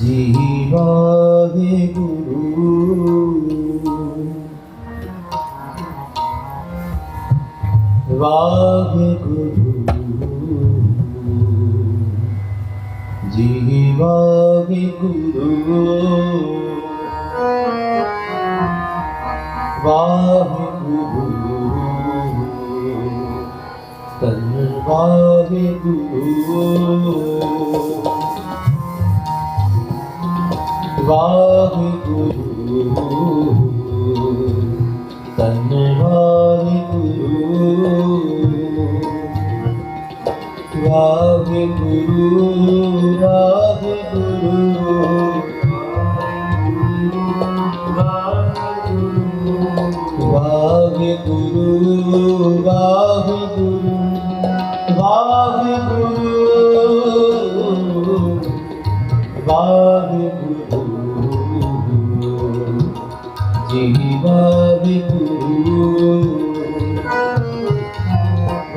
জীবনে গুরু। রাগে গুরু। জীবনে গুরু। বাহে গুরু। তন্বাহে গুরু। Vado tu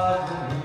God.